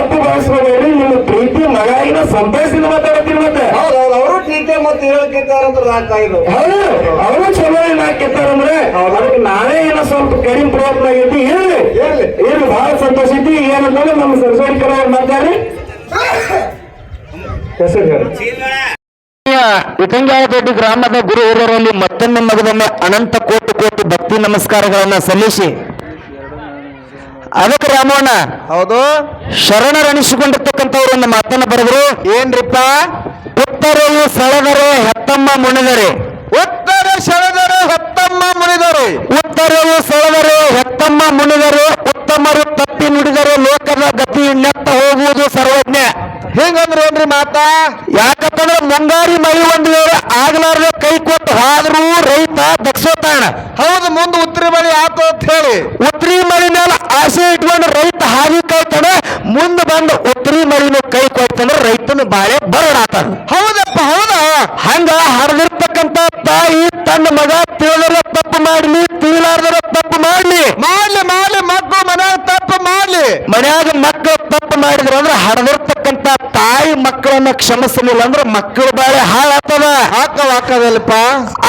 ತಪ್ಪು ಮೇಲೆ ನಿಮ್ಮ ಪ್ರೀತಿ ಮಗಾಯಿನ ಸಂತೋಷದಿಂದ ಮಾತಾಡತ್ತೀನಿ ಮತ್ತೆ. ಹೌದೌದು ಅವರು ಟೀಕೆ ಮತ್ತೆ ನಾಲ್ಕ ಇದು ಹೌದು ಅವರು ಚಲೋ ಏನ್ ಹಾಕಿರ್ತಾರಂದ್ರೆ ಅದಕ್ಕೆ ನಾನೇ ಏನೋ ಸ್ವಲ್ಪ ಕಡಿಮೆ ಪ್ರಯತ್ನ ಆಗೈತಿ ಹೇಳಿ ಹೇಳಿ. ಏನು ಬಹಳ ಸಂತೋಷ ಐತಿ ಏನಂತಂದ್ರೆ ನಮ್ಮ ಸರ್ಸೋಡಿಕರ ಅವ್ರು ಮಾತಾಡಿ ಹೆಸರು ಹೇಳಿ. ಗ್ರಾಮದ ಗುರು ಹಿರಿಯರಲ್ಲಿ ಮತ್ತೊಮ್ಮೆ ಮಗದೊಮ್ಮೆ ಅನಂತ ಕೋಟಿ ಕೋಟಿ ಭಕ್ತಿ ನಮಸ್ಕಾರಗಳನ್ನ ಸಲ್ಲಿಸಿ ಅದಕ್ಕೆ ರಾಮಣ್ಣ ಹೌದು. ಶರಣರಣಿಸಿಕೊಂಡಿರ್ತಕ್ಕಂಥವ್ರು ಒಂದು ಮಾತನ್ನ ಬರೆದ್ರು. ಏನ್ರಿಪ್ಪ? ಉತ್ತರವು ಸಳದರೆ ಹೆತ್ತಮ್ಮ ಮುಣಿದರೆ ಉತ್ತರ ಶರದರು ಹೆತ್ತಮ್ಮ ಮುಣಿದರು ಉತ್ತರವು ಸೆಳೆದರೆ ಹೆತ್ತಮ್ಮ ಮುಣಿದರು ಉತ್ತಮರು ತಪ್ಪಿ ನುಡಿದರೆ ಲೋಕದ ಗತಿ ನೆತ್ತ ಹೋಗುವುದು ಸರ್ವಜ್ಞ. ಹಿಂಗಂದ್ರೆ ಏನ್ರಿ ಮಾತಾ? ಯಾಕಂತಂದ್ರೆ ಮುಂಗಾರಿ ಮಳಿ ಒಂದು ವೇಳೆ ಆಗ್ಲಾರ್ದೆ ಕೈ ಕೊಟ್ಟು ಹಾದ್ರೂ ರೈತ ದಕ್ಷತಾಣ ಹೌದು ಮುಂದೆ ಉತ್ತರ ಮಳಿ ಆತು ಅಂತ ಹೇಳಿ. ಉತ್ರಿ ಮಳಿ ಮೇಲೆ ಆಸೆ ಇಟ್ಕೊಂಡು ರೈತ ಹಾದಿ ಕಾಯ್ತಾನೆ ಮುಂದೆ ಬಂದು ಉತ್ರಿ ಮಳಿನೂ ಕೈ ಕೊಯ್ತಂದ್ರೆ ರೈತನ ಬಾಳೆ ಬರಡಾತ ಹೌದಪ್ಪ ಹೌದ. ಹಂಗ ಹರಿದಿರ್ತಕ್ಕಂತ ತಾಯಿ ತನ್ನ ಮಗ ತಿಳಿದ್ರ ತಪ್ಪು ಮಾಡ್ಲಿ ತಿಳಿಲಾರ್ದರ ತಪ್ಪು ಮಾಡ್ಲಿ. ಮಾಡ್ಲಿ ಮಾಡ್ಲಿ ಮಕ್ಕಳು ಮನ್ಯಾಗ ತಪ್ಪು ಮಾಡ್ಲಿ. ಮನ್ಯಾಗ ಮಕ್ಕಳು ಮಾಡಿದ್ರ ಅಂದ್ರೆ ಹಡದಿರ್ತಕ್ಕಂತ ತಾಯಿ ಮಕ್ಕಳನ್ನ ಕ್ಷಮಿಸಲಿಲ್ಲ ಅಂದ್ರೆ ಮಕ್ಕಳು ಬಾಳೆ ಹಾಳಾಗ್ತದ. ಹಾಕವ್ ಹಾಕದಲ್ಪ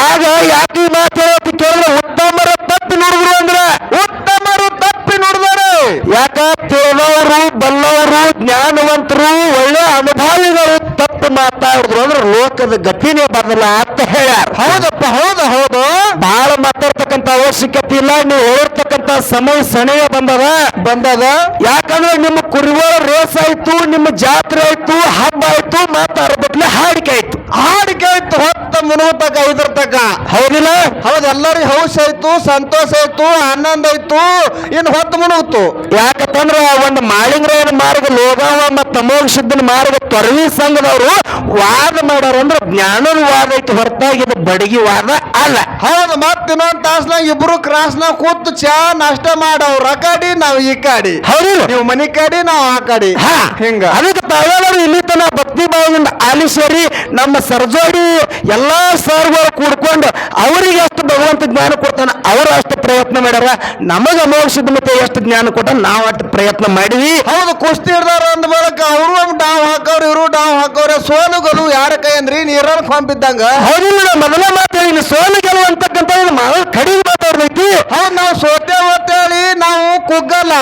ಆಗ ಯಾಕೆ ಮಾತಾಡೋದು ಕೇಳಿದ್ರೆ ಉತ್ತಮರ ತಪ್ಪಿ ನೋಡಿದ್ರು ಅಂದ್ರೆ ಉತ್ತಮರು ತಪ್ಪಿ ನೋಡಿದಾರೆ. ಯಾಕ? ತಿಳಿದವರು ಬಲ್ಲವರು ಜ್ಞಾನವಂತರು ಒಳ್ಳೆ ಅನುಭವಿಗಳು ತಪ್ಪು ಮಾತಾಡಿದ್ರು ಅಂದ್ರೆ ಲೋಕದ ಗತಿನೇ ಬರಲ್ಲ ಅಂತ ಹೇಳ್ಯಾರ. ಹೌದಪ್ಪ ಹೌದು ಹೌದು. ಬಹಳ ಮಾತಾಡ್ತಕ್ಕಂತ ಅವಶ್ಯಕತೆ ಇಲ್ಲ. ನೀವು ಹೊರತಕ್ಕಂತ ಸಮಯ ಸಣೆಯ ಬಂದದ? ಬಂದದ. ಯಾಕಂದ್ರೆ ನಿಮ್ಮ ಕುರಿಗಳ ರೇಸ್ ಆಯ್ತು ನಿಮ್ಮ ಜಾತ್ರೆ ಆಯ್ತು ಹಬ್ಬ ಆಯ್ತು ಮಾತಾಡಬೇಕಲೆ ಹಾಡಿಕೆ ಆಯ್ತು. ಹಾಡಿಕೆ ಆಯ್ತು. ಹೊತ್ತ ಮುನುಗುತ್ತಕ ಐದರ ತಕ. ಹೌದಿಲ್ಲ? ಹೌದು ಎಲ್ಲರಿಗೂ ಹೌಸ್ ಆಯ್ತು ಸಂತೋಷ ಆಯ್ತು ಆನಂದ ಆಯ್ತು ಇನ್ನು ಹೊತ್ತು ಮುನುಗುತ್ತು ಯಾಕಂದ್ರೆ ಒಂದು ಮಾಳಿಂಗ್ರಾಯನ ಮಾರ್ಗ ಲೋಗಾವ ಮತ್ತು ಸಿದ್ದನ ಮಾರ್ಗ ತೊರವಿ ಸಂಘದವರು ವಾದ ಮಾಡ್ಯಾರ ಅಂದ್ರೆ ಜ್ಞಾನದ ವಾದ ಐತಿ ಹೊರತಾಗಿ ಇದು ಬಡಗಿ ವಾದ ಅಲ್ಲ. ಹೌದು ಮತ್ ಇನ್ನೊಂದ್ ತಾಸ್ನಾಗ ಇಬ್ರು ಕ್ರಾಸ್ನಾಗ ಕೂತು ಚಾ ನಾಷ್ಟ ಮಾಡವ್ರ. ಆ ಕಡಿ ನಾವ್ ಈ ಕಾಡಿ. ಹೌದು. ನೀವು ಮನಿ ಕಾಡಿ ನಾವ್ ಆ ಕಾಡಿ. ಹಾ. ಹಿಂಗ. ಅದಕ್ಕೆ ತಾವೆಲ್ಲರೂ ಇಲ್ಲಿ ತನ ಭಕ್ತಿ ಭಾವದಿಂದ ಆಲಿಸೇರಿ ನಮ್ಮ ಸರ್ಜೋಡಿ ಎಲ್ಲ ಸರ್ಗಳು ಕೂಡ್ಕೊಂಡು ಅವರಿಗೆ ಎಷ್ಟು ಭಗವಂತ ಜ್ಞಾನ ಕೊಡ್ತಾನೆ ಅವರು ಅಷ್ಟು ಪ್ರಯತ್ನ ಮಾಡ್ಯಾರ. ನಮಗ ಸಿದ್ಧ ಮತ್ತೆ ಎಷ್ಟು ಜ್ಞಾನ ಕೊಟ್ಟ ನಾವು ಅಷ್ಟು ಪ್ರಯತ್ನ ಮಾಡಿವಿ. ಹೌದು ಕುಸ್ತಿ ಹಿಡ್ದಾರ ಅಂದ ಬಳಕ ಅವರು ಡಾವ್ ಹಾಕೋರು ಇವರು ಡಾವ್ ಹಾಕೋರು ಸೋಲು ಗೆಲುವು ಯಾರ ಕೈ ಅಂದ್ರಿ ನೀರಲ್ಲಿ ಕೊಂಬಿದ್ದಂಗ ಹೌದಿಲ್ಲ ಮೊದಲ ಮಾತು ಹೇಳಿ ಸೋಲು ಗೆಲುವು ಅಂತಕ್ಕಂಥ ಕಡಿಮೆ ಮಾತಾಡ್ದೈತಿ ಹೌದು ನಾವು ಸೋತೆ ಅಂತೇಳಿ ನಾವು ಕುಗ್ಗಲ್ಲ.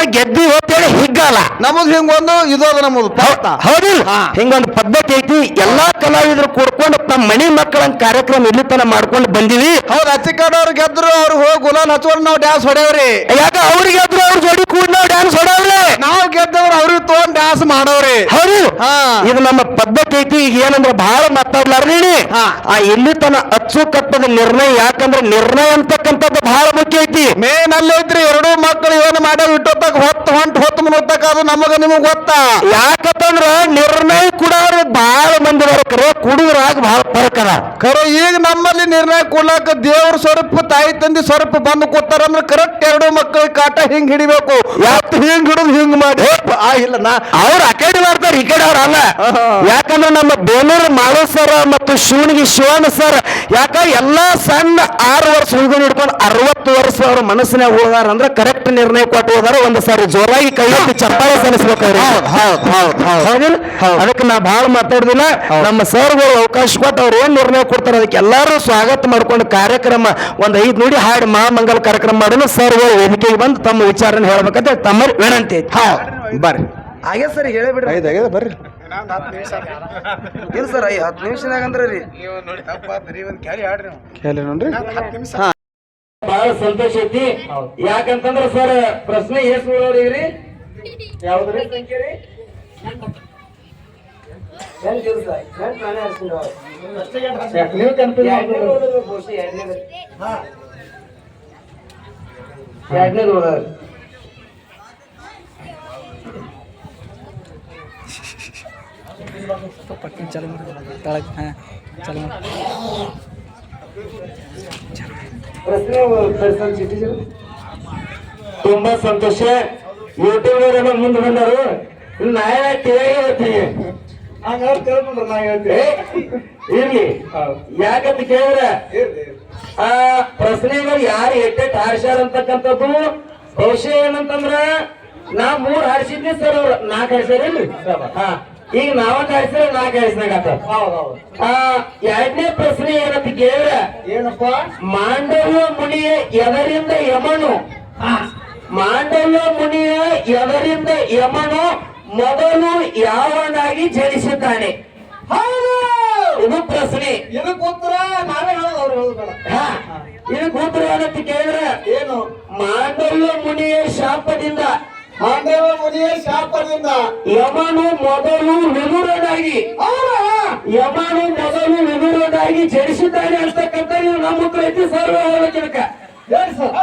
ಯಾಕಂದ್ರೆ ಗೆದ್ದಿ ಹೋಗ್ತೇಳಿ ಹಿಗ್ಗಲ್ಲ ನಮಗ್ ಹಿಂಗೊಂದು ಇದೋದ ನಮ್ಮದು ಪಾಠ ಹೌದಿಲ್ಲ ಹಾ. ಹಿಂಗೊಂದು ಪದ್ಧತಿ ಐತಿ. ಎಲ್ಲಾ ಕಲಾವಿದರು ಕೂಡ್ಕೊಂಡು ನಮ್ಮ ಮನಿ ಮಕ್ಕಳ ಕಾರ್ಯಕ್ರಮ ಇಲ್ಲಿ ತನ ಮಾಡ್ಕೊಂಡು ಬಂದಿವಿ. ಹೌದು ಅಚ್ಚಿಕಾಡವ್ರು ಗೆದ್ರು ಅವ್ರು ಹೋಗಿ ಗುಲಾಲ್ ಹಚ್ಕೊಂಡು ನಾವು ಡ್ಯಾನ್ಸ್ ಹೊಡೆಯವ್ರಿ. ಯಾಕ ಅವ್ರಿಗೆ ಆದ್ರೂ ಅವ್ರ ಜೋಡಿ ಕೂಡ ನಾವು ಡ್ಯಾನ್ಸ್ ಹೊಡೆಯವ್ರಿ? ನಾವು ಗೆದ್ದವ್ರು ಅವ್ರಿಗೆ ತೊಗೊಂಡ್ ಡ್ಯಾನ್ಸ್ ಮಾಡೋರಿ ಹೌದು. ಹಾ. ಇದು ನಮ್ಮ ಪದ್ಧತಿ ಐತಿ. ಈಗ ಏನಂದ್ರೆ ಬಹಳ ಮಾತಾಡ್ಲಾರ್ದೇನಿ ಹಾ. ಆ ಇಲ್ಲಿ ತನ ಅಚ್ಚುಕಟ್ಟದ ನಿರ್ಣಯ ಯಾಕಂದ್ರೆ ನಿರ್ಣಯ ಅಂತಕ್ಕಂಥದ್ದು ಬಹಳ ಮುಖ್ಯ ಐತಿ. ಮೇನ್ ಅಲ್ಲೇ ಐತ್ರಿ ಎರಡೂ ಮಕ್ಕಳು ಏನು ಮಾಡ್ಯಾವ ಇಟ್ಟೊತ್ತಾಗ ಹೊತ್ತು ಹೊಂಟು ಹೊತ್ತು ಮುನ್ನೊತ್ತಾಗ ಅದು ನಮಗ ನಿಮಗ್ ಗೊತ್ತಾ? ಯಾಕಂದ್ರ ನಿರ್ಣಯ ಕೂಡ ಬಹಳ ಮಂದಿ ಕರೆ ಕುಡುಗರಾಗ ಬಹಳ ಫರಕ್ ಕರೆ ಖರೆ ಈಗ ನಮ್ಮಲ್ಲಿ ನಿರ್ಣಯ ಕೊಡ್ಲಾಕ ದೇವ್ರ ಸ್ವರೂಪ ತಾಯಿ ತಂದಿ ಸ್ವರೂಪ ಬಂದು ಕೂತಾರ ಅಂದ್ರೆ ಕರೆಕ್ಟ್ ಎರಡು ಮಕ್ಕಳ ಕಾಟ ಹಿಂಗ್ ಹಿಡಿಬೇಕು. ಯಾಕೆ ಹಿಂಗ್ ಹಿಡಿದು ಹಿಂಗ್ ಮಾಡಿ. ಆ ಇಲ್ಲ ನಾ ಅವ್ರು ಆ ಕಡೆ ಮಾಡ್ತಾರೆ ಈ ಕಡೆ ಅವ್ರಲ್ಲ ಯಾಕಂದ್ರೆ ನಮ್ಮ ಬೇಲೂರು ಮಾಳು ಸರ್ ಮತ್ತು ಶಿವನಿಗೆ ಶಿವನ ಸರ್ ಯಾಕ ಎಲ್ಲಾ ಸಣ್ಣ ಆರು ವರ್ಷ ಹುಡುಗನ ಹಿಡ್ಕೊಂಡು ಅರವತ್ತು ವರ್ಷ ಅವ್ರ ಮನಸ್ಸಿನಾಗ ಹೋದಾರ ಅಂದ್ರೆ ಕರೆಕ್ಟ್ ನಿರ್ಣಯ ಕೊಟ್ಟು ಹೋದಾರ ಒಂದು ಸಾರಿ. ಜೋರಾಗಿ ಕೈ ಎತ್ತಿ ಚಪ್ಪಾಳೆ ಸಲ್ಲಿಸ್ಬೇಕಾದ್ರೆ ಹೌದ್ ಹೌದ್ ಹೌದ್ ಅದಕ್ಕೆ ನಾ ಬಹಳ ಮಾತಾಡ್ದಿಲ್ಲ. ನಮ್ಮ ಸರ್ಗಳು ಅವಕಾಶ ಕೊಟ್ಟು ಅವ್ರು ಏನ್ ನಿರ್ಣಯ ಕೊಡ್ತಾರೆ ಅದಕ್ಕೆ ಎಲ್ಲರೂ ಸ್ವಾಗತ ಮಾಡ್ಕೊಂಡು ಕಾರ್ಯಕ್ರಮ ಒಂದ್ ಐದ್ ನುಡಿ ಹಾಡು ಮಹಾಮಂಗಲ ಕಾರ್ಯಕ್ರಮ ಮಾಡೋಣ. ಸರ್ಗಳು ವೇದಿಕೆಗೆ ಬಂದು ತಮ್ಮ ವಿಚಾರನ ಹೇಳ್ಬೇಕಂತ ತಮ್ಮ ವಿನಂತಿ ಐತಿ. ಬರ್ರಿ ಹಾಗೆ ಸರ್ ಹೇಳೇ ಬಿಡ್ರಿ. ಐದು ಆಗ್ಯದ ಬರ್ರಿ. ಇಲ್ಲ ಸರ್ ಐ ಹತ್ತು ನಿಮಿಷನಾಗ ಅಂದ್ರೆ ರೀ. ಕೇಳಿ ನೋಡ್ರಿ. ಬಹಳ ಸಂತೋಷ ಐತಿ. ಯಾಕಂತಂದ್ರ ಸರ್ ಪ್ರಶ್ನೆ ಎಷ್ಟು ಯಾವ್ದ್ರಿ ಸಂಖ್ಯೆ ರೀ? ನೀವು ಕನ್ಫ್ಯೂಸ್ ಎರಡನೇದು ಹೋದ ತುಂಬಾ ಸಂತೋಷ. ಯೂಟ್ಯೂಬ್ ಮುಂದೆ ಬಂದರು. ನಾ ಟಿವಿ ಹೇಳ್ತೀನಿ. ಹಂಗಾರೆ ಕೇಳ್ಕೊಂಡ್ರೆ ನಾ ಏ, ಇರ್ಲಿ. ಯಾಕಂತ ಕೇಳಿದ್ರೆ ಆ ಪ್ರಶ್ನೆಗಳು ಯಾರು ಎಟ್ಟೆಟ್ ಹಾರಿಸ್ಯಾರ ಅಂತಕ್ಕಂಥದ್ದು? ಬಹುಶಃ ಏನಂತಂದ್ರ ನಾ ಮೂರ್ ಹಾರಿಸಿದ್ನಿ ಸರ್ ಅವ್ರು. ನಾಲ್ಕು ಹಾರಿಸ್ಯಾರೇನ್ರಿ ಹಾ. ಈಗ ನಾವ ಕಾಯಿಸಿದ್ರೆ ನಾ ಕಾಯಿಸಿದಾಗ ಆ ಎರಡನೇ ಪ್ರಶ್ನೆ ಏನಂತ ಕೇಳಿದ್ರೆ ಏನಪ್ಪ? ಮಾಂಡವ್ಯ ಮುನಿಯ ಎದರಿಂದ ಯಮನು? ಮಾಂಡವ್ಯ ಮುನಿಯ ಎದರಿಂದ ಯಮನು ಮೊದಲು ಯಾವನಾಗಿ ಜನಿಸುತ್ತಾನೆ ಇದು ಪ್ರಶ್ನೆ. ಇದಕ್ಕೆ ಉತ್ತರ ನಾವೇ ಹೇಳೋದು ಇದಕ್ಕೆ ಉತ್ತರ ಏನಂತ ಕೇಳಿದ್ರೆ ಏನು? ಮಾಂಡವ್ಯ ಮುನಿಯ ಶಾಪದಿಂದ ಮಾಂಡವ ಮುನಿಯ ಶಾಪದಿಂದ ಯಮನು ಮೊದಲು ವಿದುರನಾಗಿ ಯಮನು ಮೊದಲು ವಿದುರನಾಗಿ ಜಡಿಸಿದ್ದಾನೆ ಅಂತಕ್ಕಂಥ ನೀವು ನಮ್ಮ ಹತ್ರ ಐತಿ ಸರ್ವ ಹೇಳೋದಕ್ಕ ಹೇಳಿ ಸರ್.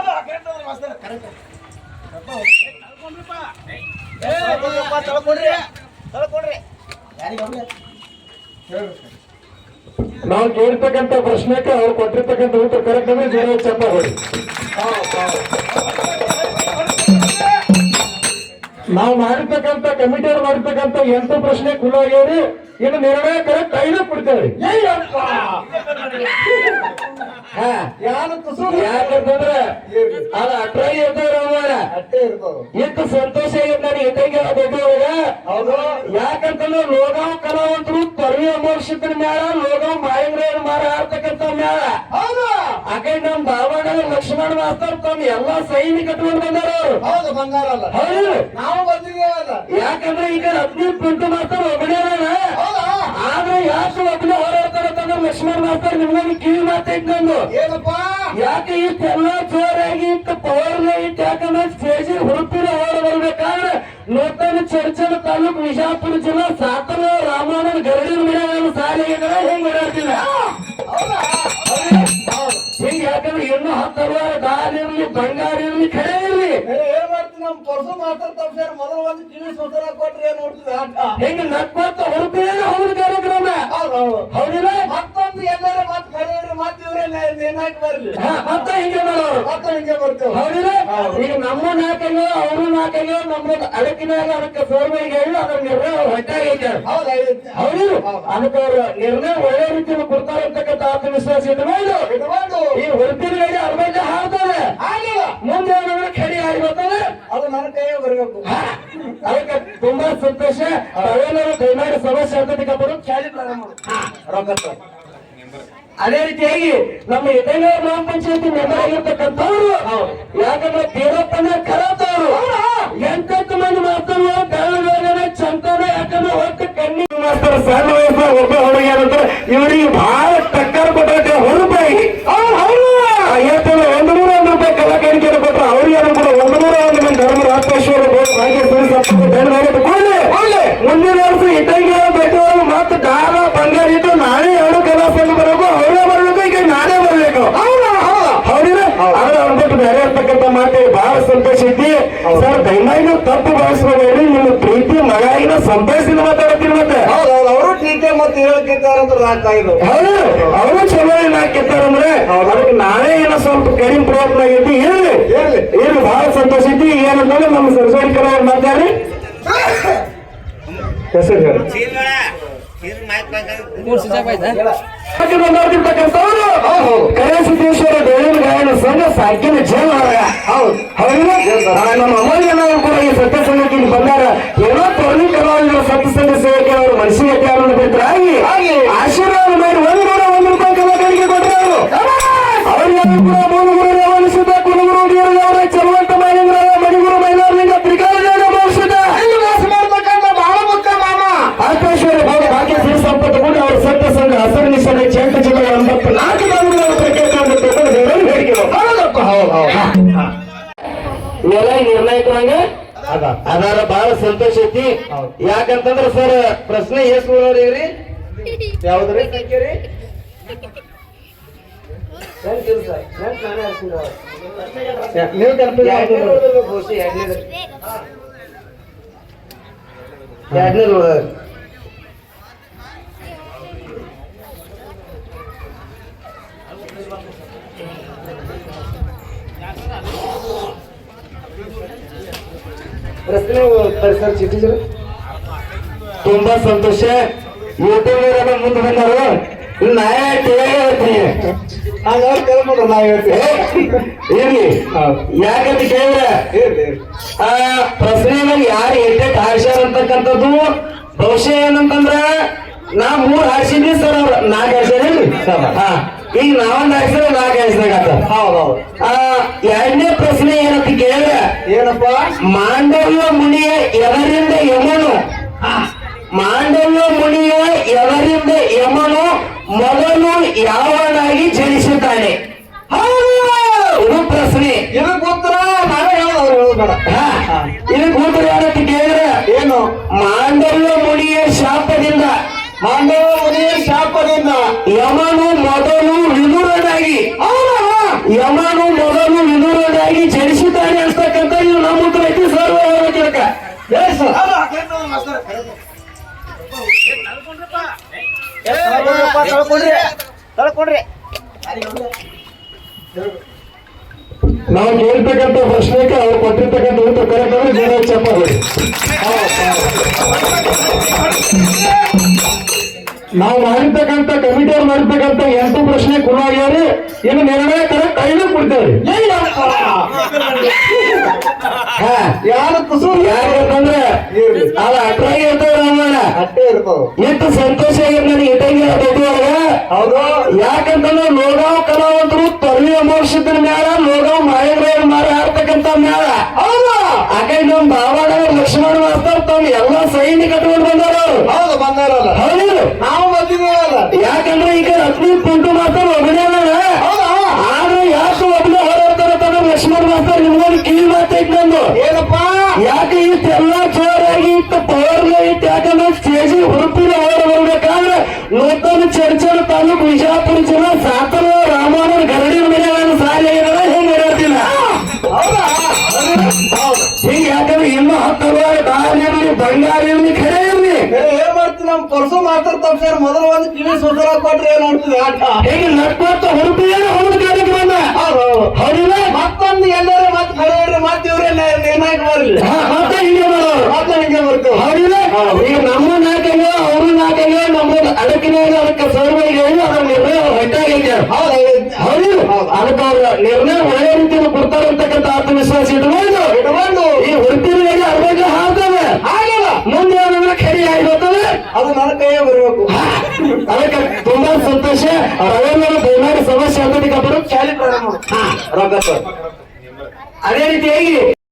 ನಾವು ಕೇಳ್ತಕ್ಕಂಥ ಪ್ರಶ್ನೆಗೆ ಅವ್ರು ಕೊಟ್ಟಿರ್ತಕ್ಕಂಥ ಉತ್ತರ ಕರೆಕ್ಟ್ ಅಂದ್ರೆ ಜೀರೋ ಚಪ್ಪ ಹೊಡಿ ನಾವು ಮಾಡಿರ್ತಕ್ಕಂಥ ಕಮಿಟಿಯವ್ರು ಮಾಡಿರ್ತಕ್ಕಂಥ ಎಂಟು ಪ್ರಶ್ನೆ ಕುಲ ಆಗ್ಯಾವ್ರಿ ಇನ್ನು ನಿರ್ಣಯ ಕರೆಕ್ಟ್ ಐದು ಕೊಡ್ತೇವ್ರಿ. ಯಾಕಂತಂದ್ರೆ ಅದ ಅಟ್ರೈ ಸಂತೋಷ ಏನ್ ನಾನು ಎತ್ತಂಗೆ ದೊಡ್ಡವಾಗ ಹೌದು. ಯಾಕಂತಂದ್ರೆ ಲೋಗಾವ್ ಕಲಾವಂತರು ತೊರವಿ ಅಮೋಕ್ಷಿತರ ಮ್ಯಾಲ ಲೋಗಾವ್ ಮಾಯಂಗ್ರೇನ್ ಮಾರ ಆಡ್ತಕ್ಕಂಥ ಮ್ಯಾಲ. ಹೌದು. ಆ ಕಡೆ ನಮ್ ಬಾಬಣ್ಣ ಲಕ್ಷ್ಮಣ ಮಾಸ್ತರ್ ತಮ್ಮ ಎಲ್ಲಾ ಸೈನಿ ಕಟ್ಕೊಂಡು ಬಂದಾರ ಅವ್ರು. ಹೌದು ಬಂಗಾರ ಅಲ್ಲ. ಹೌದು. ನಾವು ಬಂದಿದ್ದೇವಲ್ಲ ಯಾಕಂದ್ರೆ ಈಗ ಹದಿನೈದು ಪಿಂಟು ಮಾಸ್ತರ್ ಒಬ್ಬನೇನ ಆದ್ರೆ ಯಾಕೆ ಒಬ್ಬನೇ ಹೋರಾಡ್ತಾರಂತಂದ್ರೆ ಲಕ್ಷ್ಮಣ ಮಾಸ್ತರ್ ನಿಮ್ಗೊಂದು ಕಿವಿ ಮಾತೈತ್ ನಂದು. ಏನಪ್ಪ? ಈ ಇಷ್ಟೆಲ್ಲ ಜೋರಾಗಿ ಇಟ್ಟು ಪವರ್ ಇಟ್ಟು ಯಾಕಂದ್ರೆ ಸ್ಟೇಜ್ ಹುಡುಪಿನ ಓಡ ಬರ್ಬೇಕಾದ್ರೆ ನೂತನ ಚರ್ಚನ ತಾಲೂಕು ವಿಜಾಪುರ ಜಿಲ್ಲಾ ಸಾತನ ರಾಮಾನಂದ ಗರಡಿನ ಮನೆ ಸಾಲಿಗೆ ಹೆಂಗ್ ಓಡಾಡ್ತಿಲ್ಲ ಹಲವಾರು ದಾರಿ ಇರ್ಲಿ ಬಂಗಾರ ಇರ್ಲಿ ಖರೆ ಇರ್ಲಿ. ಏನ್ ಮಾಡ್ತೀನಿ ನಮ್ ಪರ್ಸು ಮಾತಾಡ್ತಾವ್ ಸರ್ ಮೊದಲು ಒಂದು ಕಿವಿ ಸುತರ ಕೊಟ್ರೆ ನೋಡ್ತಿದ್ದೆ ಆಟ? ಹೆಂಗ್ ನಕ್ಕೊತ್ತ ಹುಡುಪಿನ ಹೌದು ಕಾರ್ಯಕ್ರಮ ಹೌದು ಹೌದು. ಹೌದಿಲ್ಲ ಮತ್ತೊಂದು ಎಲ್ಲಾರ ಮತ್ ಕರೆಯವ್ರಿ ಮತ್ ಇವ್ರೆ ಏನಾಗಿ ಬರ್ಲಿ? ಮತ್ತೆ ಹಿಂಗೆ ಮಾಡೋರು. ಮತ್ತೆ ಹಿಂಗೆ ಬರ್ತೇವೆ? ಹೌದಿಲ್ಲ? ಈಗ ನಮ್ಮ ನಾಲ್ಕೈದು ಅವರು ನಾಲ್ಕೈದು ನಮ್ಮ ಅಡಕಿನಾಗ ಅದಕ್ಕೆ ಸೋರ್ಮೆಗೆ ಹೇಳಿ ಅದ್ರ ನಿರ್ಣಯ ಹೊಟ್ಟಾಗೈತೆ ಹೌದು ಐದು ಹೌದು. ಅದಕ್ಕೆ ಅವ್ರ ನಿರ್ಣಯ ಒಳ್ಳೆ ರೀತಿಯಲ್ಲಿ ಕೊಡ್ತಾರೆ ಅಂತಕ್ಕಂಥ ಆತ್ಮವಿಶ್ವಾಸ ಇಟ್ಕೊಂಡು ಇಟ್ಕೊಂಡು. ಈ ಹೊರತಿನ ಗಾಡಿ ಅರ್ವೈದ ಹಾಕ್ತಾರೆ. ಆಗಲ್ಲ ಮುಂದೆ ಏನಾದ್ರೆ ಖಡಿ ಆಗಿ ಬರ್ತದೆ ಅದು ನನ್ನ ಕೈಯಾಗ ಬರಬೇಕು. ಅದಕ್ಕೆ ತುಂಬಾ ಸಂತೋಷ. ತಾವೆಲ್ಲರೂ ದಯಮಾಡಿ ಸಮಸ್ಯೆ ಅಂತ ಖ್ಯಾಲಿ ಪ್ರಾರಂಭ ರೊಕ್ಕ ಅದೇ ರೀತಿಯಾಗಿ ನಮ್ಮ ಎದೆಗಳ ಗ್ರಾಮ ಪಂಚಾಯತಿ ಮೆಂಬರ್ ಆಗಿರ್ತಕ್ಕಂಥವ್ರು ಯಾಕಂದ್ರೆ ದೇವಪ್ಪನ ಕರತವ್ರು ಎಂಟತ್ತು ಮಂದಿ ಬೆಳಗಾವಿನ ಚಂತನ ಯಾಕಂದ್ರೆ ಒಟ್ಟು ಕಣ್ಣಿ ಮಾಡ್ತಾರೆ ಸಣ್ಣ ವಯಸ್ಸ ಒಬ್ಬ ಹುಡುಗಿ ಏನಂದ್ರೆ ಇವರಿಗೆ ಬಹಳ ಟಕ್ಕರ್ ಕೊಟ್ಟ ಹೊರಪಾಯಿ ಐವತ್ತಲ್ಲ ಒಂದು ನೂರ ಒಂದು ರೂಪಾಯಿ ಕಲಾಕಾರಿಕೆ ಕೊಟ್ಟರು ಅವ್ರಿಗೆ ಕೂಡ ಒಂದು ನೂರ ಒಂದು ಮಂದಿ ಧರ್ಮ ರಾಜೇಶ್ವರ ಮುಂದಿನ ವರ್ಷ ಇಟ್ಟಂಗೆ ಬೆಟ್ಟವರು ಮತ್ತೆ ದಾರ ಬಂಗಾರ ಇಟ್ಟು ನಾಳೆ ಎರಡು ಕಲಾಸಲ್ಲಿ ಬರಬೇಕು ಅವರೇ ಬರ್ಬೇಕು ಈಗ ನಾನೇ ಬರ್ಬೇಕು ಹೌದಿಲ್ಲ ಆದ್ರೆ ಅಂದ್ಬಿಟ್ಟು ಬೇರೆ ಇರ್ತಕ್ಕಂಥ ಮಾತು ಬಹಳ ಸಂತೋಷ ಐತಿ ಸರ್ ದಯಮಾಡಿ ತಪ್ಪು ಭಾವಿಸ್ಕೋಬೇಡಿ ನಿಮ್ಮ ಪ್ರೀತಿ ಮಗಾಗಿನ ಸಂತೋಷದಿಂದ ಮಾತಾಡ್ತೀನಿ ಮತ್ತೆ ಹೌದು ಹೌದು ಅವರು ಹೌದು ಅವರು ಚಲೋ ಏನಾಕಿರ್ತಾರಂದ್ರೆ ಅದಕ್ಕೆ ನಾನೇ ಏನ ಸ್ವಲ್ಪ ಕಡಿಮೆ ಪ್ರಯತ್ನ ಆಗೈತಿ. ಹೇಳಿ. ಏನು ಬಹಳ ಸಂತೋಷ ಐತಿ ಏನಂತಂದ್ರೆ ನಮ್ಮ ಸರ್ಸೋಡಿಕರ ಕರ ಅವ್ರು ಮಾತಾಡಿ ಹೆಸರು ಸಿದ್ದೇಶ್ವರ ದೇವಿನ ಗಾಯನ ಸಂಘ ಸಾಕಿನ ಜನ ಹೌದು. ಹೌದು. ನಮ್ಮ ಎಲ್ಲ ನಿರ್ಣಾಯಕವಾಗಿ ಅದಾರ ಬಹಳ ಸಂತೋಷ ಐತಿ. ಯಾಕಂತಂದ್ರ ಸರ್ ಪ್ರಶ್ನೆ ಎಷ್ಟು ನೋಡ್ರಿ ಯಾವ್ದ್ರಿ? ನೀವು ಕಲ್ಪಿಸಿ ಎರಡನೇ ಪ್ರಶ್ನೆ ಸರ್ ಚಿಟ್ಟಿ ತುಂಬಾ ಸಂತೋಷ. ಯೂಟ್ಯೂಬ್ ಮುಂದೆ ಬಂದರು ಇನ್ನು ನಾ ಹೇಳ್ತೀನಿ. ಹಂಗಾರೆ ಕೇಳ್ಬಿಡ್ರಿ ನಾ ಹೇಳ್ತೀನಿ ಇರ್ಲಿ. ಯಾಕಂತ ಕೇಳಿದ್ರೆ ಆ ಪ್ರಶ್ನೆದಾಗ ಯಾರು ಎಟ್ಟೆಟ್ ಹಾಡ್ಸ್ಯಾರ ಅಂತಕ್ಕಂಥದ್ದು ಬಹುಶಃ ಏನಂತಂದ್ರ ನಾ ಮೂರ್ ಹಾಡ್ಸಿದ್ವಿ ಸರ್ ಅವ್ರ. ನಾಲ್ಕು ಹಾಡ್ಸ್ಯಾರೇನ್ರಿ ಹಾ. ಈಗ ನಾವೊಂದ್ ಹಾಡ್ಸಿದ್ರೆ ನಾಲ್ಕು ಹಾಡ್ಸ್ದಾಗತ್ತ ಹೌದೌದು. ಆ ಎರಡನೇ ಪ್ರಶ್ನೆ ಏನಂತ ಕೇಳಿದ್ರೆ ಏನಪ್ಪ? ಮಾಂಡವ್ಯ ಮುನಿಯ ಎದರಿಂದ ಯಮನು? ಮಾಂಡವ್ಯ ಮುನಿಯ ಎದರಿಂದ ಯಮನು? ಮೊದಲು ಯಾವನಾಗಿ ಜನಿಸುತ್ತಾನೆ? ಇದು ಪ್ರಶ್ನೆ. ಇದಕ್ಕೆ ಉತ್ತರ ನಾವೇ ಹೇಳೋದು ಇದಕ್ಕೆ ಉತ್ತರ ಏನಂತ ಕೇಳಿದ್ರೆ ಏನು? ಮಾಂಡವ್ಯ ಮುನಿಯ ಶಾಪದಿಂದ. ಮಾಂಡವ್ಯ ಯಮನು ಮೊದಲು ವಿದುರನಾಗಿ ಜನಿಸುತ್ತಾನೆ ಅಂತಕ್ಕಂಥ ಇದು ನಮ್ಮ ಉತ್ತರ ಐತಿ ಸರ್ ನಾವು ಕೇಳ್ತಕ್ಕಂಥ ಪ್ರಶ್ನೆಗೆ ಅವ್ರು ಕೊಟ್ಟಿರ್ತಕ್ಕಂಥ ಉತ್ತರ ಕರೆಕ್ಟ್ ಜನ ಚಪ್ಪಾಳೆ ನಾವು ಮಾಡಿರ್ತಕ್ಕಂಥ ಕಮಿಟಿ ಅವ್ರು ಮಾಡಿರ್ತಕ್ಕಂಥ ಎಂಟು ಪ್ರಶ್ನೆ ಕುಲಾಗ್ಯಾರಿ ಇನ್ನು ನಿರ್ಣಯ ಕರೆಕ್ಟ್ ಐದು ಕೊಡ್ತೇವ್ರಿ. ಯಾರು ಕುಸು ಯಾರು ಅಂತಂದ್ರೆ ಅದ ಅಟ್ರಾಗಿ ಇರ್ತಾವ ರಾಮಣ್ಣ ಅಟ್ಟೆ ಇರ್ತಾವ. ಎಷ್ಟು ಸಂತೋಷ ಆಗಿದೆ ನನಗೆ ಇಟ್ಟಂಗಿ ದೊಡ್ಡವಾಗ ಹೌದು. ಯಾಕಂತಂದ್ರೆ ಲೋಗಾವ್ ಕಲಾವಂತರು ತೊರವಿ ಅಮೋಷಿದ್ರ ಮ್ಯಾಲ ಲೋಗಾವ್ ಮಾಯಗ್ರಹ ಮಾರ ಹಾಡ್ತಕ್ಕಂತ ಮ್ಯಾಲ. ಹೌದು. ಆ ಕಡೆ ನಮ್ ಧಾರವಾಡ ಲಕ್ಷ್ಮಣ ಮಾಸ್ತರ್ ತಮ್ಮ ಎಲ್ಲಾ ಸೈನ್ಯ ಕಟ್ಕೊಂಡು ಬಂದಾರ ಅವ್ರು. ಬಂದಾರಲ್ಲ? ಹೌದು. ನಾವು ಬಂದಿದ್ದೀವಲ್ಲ ಯಾಕಂದ್ರೆ ಈಗ ಲಕ್ಷ್ಮೀ ಪಿಂಟು ಮಾಸ್ತರ್ ಒಬ್ಬನೇ. ಆದ್ರೆ ಯಾಕೆ ಒಬ್ಬನೇ ಹೊರಡ್ತಾರ ತನ್ನ ಲಕ್ಷ್ಮಣ ಮಾಸ್ತರ್ ನಿಮ್ಗೊಂದು ಕಿವಿ ಮಾತೈತ್ ನಂದು. ಏನಪ್ಪ? ಯಾಕೆ ಇಷ್ಟೆಲ್ಲ ಜೋರಾಗಿ ಇತ್ತು ಪವರ್ನ ಇತ್ತು ಯಾಕಂದ್ರೆ ಸ್ಟೇಜಿಗೆ ಹುರುಪಿನ ಹೊರ ಬರ್ಬೇಕಾದ್ರೆ ನೂತನ ಚರ್ಚನ ತಾಲೂಕು ವಿಜಯಪುರ ಜಿಲ್ಲಾ ಸಾತನ ನಮ್ ಪರ್ಸು ಮಾತಾಡ್ತಾವ ಸರ್ ಮೊದಲ ಒಂದ್ ಕಿವಿ ಸುಸಲ ಕೊಟ್ರೆ ಏನ್ ನೋಡ್ತೀವಿ ಆಟ. ಹೇಗೆ ನಕ್ಕೋತ ಹುಡುಪಿಯೇನ ಹುಡುಗ ಕಾರ್ಯಕ್ರಮ ಹೌದಿಲ್ಲ? ಮತ್ತೊಂದು ಎಲ್ಲರೂ ಮತ್ತೆ ಕರೆಯವ್ರಿ ಮತ್ತೆ ಇವ್ರೆ ಬರ್ಲಿ. ಮತ್ತೆ ಹಿಂಗೆ ಮತ್ತೆ ಹಿಂಗೆ ಬರ್ತೀವಿ. ಹೌದಿಲ್ಲ? ಈಗ ನಮ್ಮ ನಾಲ್ಕೈದು ಅವರು ನಾಲ್ಕೈದು ನಮ್ಮ ಅದಕ್ಕಿನ ಅದಕ್ಕೆ ಸರ್ವೆಗೆ ಹೇಳಿ ಅದ್ರ ನಿರ್ಣಯ ಹೊಟ್ಟಾಗಿದೆ ಹೌದು ಅದಕ್ಕೆ ಅವ್ರ ನಿರ್ಣಯ ಒಳ್ಳೆ ರೀತಿಯಲ್ಲಿ ಕೊಡ್ತಾರೆ ಅಂತಕ್ಕಂಥ ಆತ್ಮವಿಶ್ವಾಸ ಇಟ್ಕೊಂಡು ಇಟ್ಕೊಂಡು. ಈ ಹಾಕ್ತವೆ. ಆಗಿಲ್ಲ ಮುಂದೆ ಖರಿ ಆಗಿರ್ತವೆ ಅದು ನನ್ನ ಕೈಯೇ ಬರ್ಬೇಕು. ಅದಕ್ಕೆ ತುಂಬಾ ಸಂತೋಷ. ರವೇಂದ್ರ ಬೈನಾಡಿ ಸಮಸ್ಯೆ ಅಂತ ಬರೋ ಚಾಲಿ ಪ್ರಾರಂಭ ರೊಕ್ಕ ಅದೇ ರೀತಿಯಾಗಿ